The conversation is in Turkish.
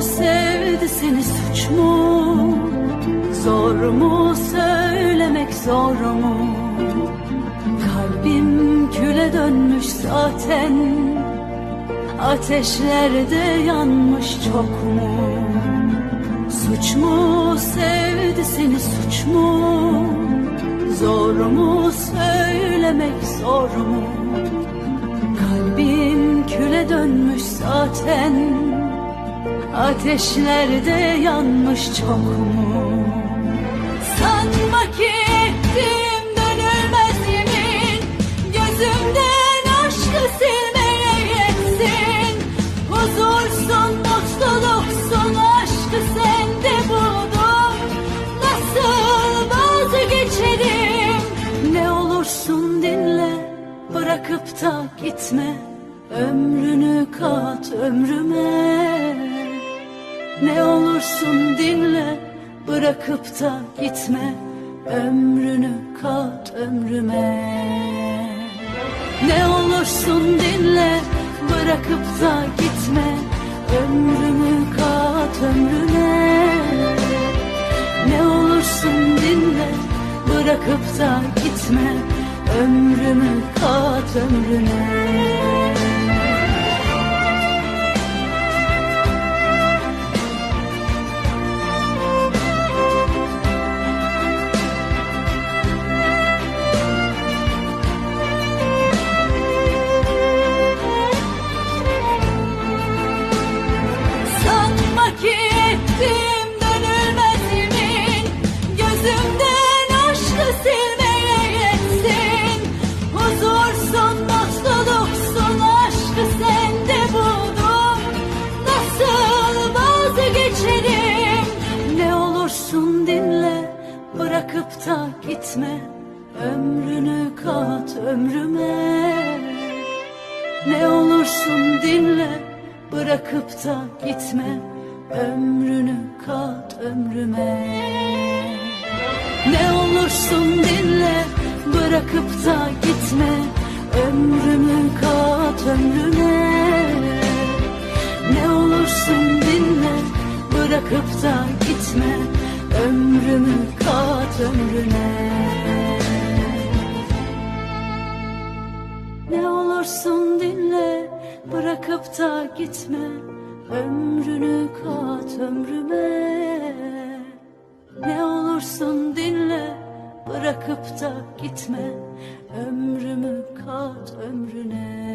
mu sevdi seni suç mu? Zor mu söylemek zor mu? Kalbim küle dönmüş zaten Ateşlerde yanmış çok mu? Suç mu sevdi seni suç mu? Zor mu söylemek zor mu? Kalbim küle dönmüş zaten Ateşlerde yanmış çok mu? Sanma ki ettiğim dönülmez yemin. Gözümden aşkı silmeye yetsin. Huzursun, mutluluksun, aşkı sende buldum. Nasıl vazgeçerim? Ne olursun dinle Bırakıp da gitme. Ömrünü kat ömrüme Ne olursun dinle Bırakıp da gitme Ömrünü kat ömrüme. Ne olursun dinle Bırakıp da gitme Ömrümü kat ömrüne Ne olursun dinle Bırakıp da gitme Ömrümü kat ömrüne Bırakıp da gitme. Ömrünü kat ömrüme. Ne olursun dinle Bırakıp da gitme. Ömrünü kat ömrüme. Ne olursun dinle Bırakıp da gitme. Ömrümü kat ömrüne Ne olursun dinle Bırakıp da gitme Ömrümü kat ömrüne ne olursun dinle Bırakıp da gitme. Ömrünü kat ömrüme. Ne olursun dinle Bırakıp da gitme. Ömrümü kat ömrüne